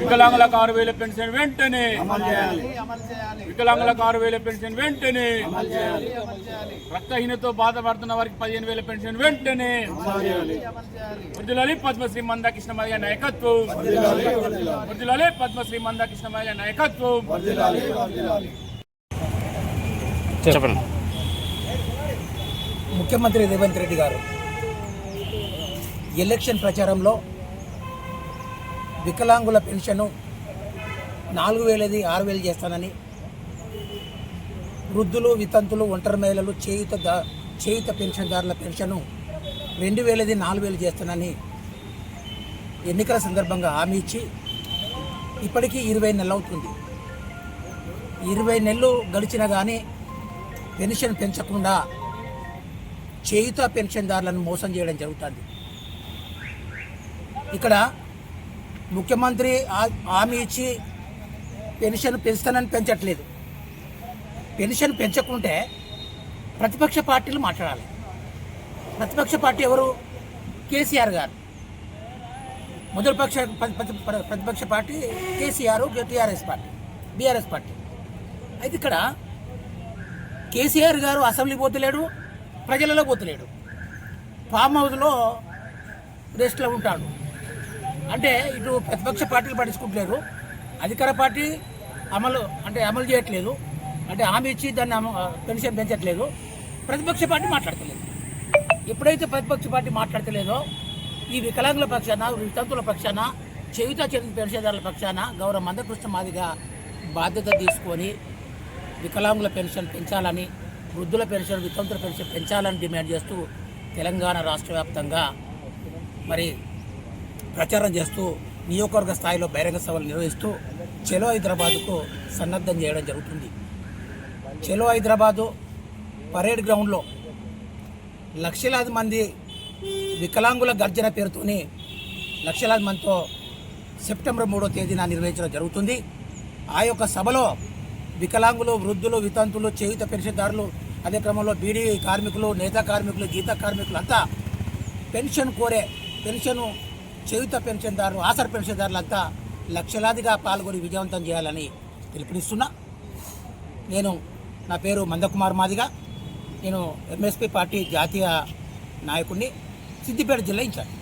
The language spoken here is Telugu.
వికలాంగులకు ఆరు వేల పెన్షన్ వెంటనే. వికలాంగులకు ఆరు వేల పెన్షన్ వెంటనే. రక్తహీనతో బాధపడుతున్న వారికి పదిహేను వేల పెన్షన్ వెంటనే. వృద్ధులని పద్మశ్రీ మందాకృష్ణమయ్య నాయకత్వం. వృద్ధులని పద్మశ్రీ మందాకృష్ణమయ్య నాయకత్వం. చెప్పండి. ముఖ్యమంత్రి రేవంత్ రెడ్డి గారు ఎలక్షన్ ప్రచారంలో వికలాంగుల పెన్షను నాలుగు వేలది ఆరు వేలు చేస్తానని వృద్ధులు వితంతులు ఒంటరి మహిళలు చేయుత దా- చేయుత పెన్షన్దారుల పెన్షను రెండు వేలది నాలుగు వేలు చేస్తానని ఎన్నికల సందర్భంగా హామీ ఇచ్చి ఇప్పటికీ ఇరవై నెలలు అవుతుంది. ఇరవై నెలలు గడిచినా కానీ పెన్షన్ పెంచకుండా చేయుత పెన్షన్దారులను మోసం చేయడం జరుగుతుంది. ఇక్కడ ముఖ్యమంత్రి ఆ- హామీ ఇచ్చి పెన్షన్ పెంచుతానని పెంచట్లేదు. పెన్షన్ పెంచకుంటే ప్రతిపక్ష పార్టీలు మాట్లాడాలి. ప్రతిపక్ష పార్టీ ఎవరు? కేసీఆర్ గారు. మొదటి పక్ష ప్రతిపక్ష party KCR TRS party BRS party. అయితే ఇక్కడ కేసీఆర్ గారు అసెంబ్లీ పోతలేడు ప్రజలలో పోతలేడు ఫామ్ హౌస్లో రెస్ట్లో ఉంటాడు. అంటే ఇటు ప్రతిపక్ష పార్టీలు పట్టించుకుంటలేరు. అధికార పార్టీ అమలు అంటే అమలు చేయట్లేదు. అంటే హామీ ఇచ్చి దాన్ని పెన్షన్ పెంచట్లేదు. ప్రతిపక్ష పార్టీ మాట్లాడతలేదు. ఎప్పుడైతే ప్రతిపక్ష పార్టీ మాట్లాడతలేదో ఈ వికలాంగుల పక్షాన వితంతుల పక్షాన చేయుత చేతి పెన్షన్దారుల పక్షాన గౌరవ మందకృష్ణ మాదిగా బాధ్యత తీసుకొని వికలాంగుల పెన్షన్ పెంచాలని వృద్ధుల పెన్షన్ వితంతుల పెన్షన్ పెంచాలని డిమాండ్ చేస్తూ తెలంగాణ రాష్ట్ర వ్యాప్తంగా మరి ప్రచారం చేస్తూ నియోజకవర్గ స్థాయిలో బహిరంగ సభలు నిర్వహిస్తూ చెలో హైదరాబాద్కు సన్నద్ధం చేయడం జరుగుతుంది. చెలో హైదరాబాదు పరేడ్ గ్రౌండ్లో లక్షలాది మంది వికలాంగుల గర్జన పేరుతోని లక్షలాది మందితో సెప్టెంబర్ మూడో తేదీన నిర్వహించడం జరుగుతుంది. ఆ యొక్క సభలో వికలాంగులు వృద్ధులు వితంతులు చేయుత పెన్షన్దారులు అదే క్రమంలో బీడీ కార్మికులు నేత కార్మికులు గీత కార్మికులు అంతా పెన్షన్ కోరే పెన్షను చేయుత పెన్షన్దారులు ఆసర పెన్షన్దారులు అంతా లక్షలాదిగా పాల్గొని విజయవంతం చేయాలని పిలుపునిస్తున్నా. నేను నా పేరు మందకుమార్ మాదిగా. నేను ఎంఎస్పీ పార్టీ జాతీయ నాయకుడిని సిద్దిపేట జిల్లా ఇన్ఛార్జ్.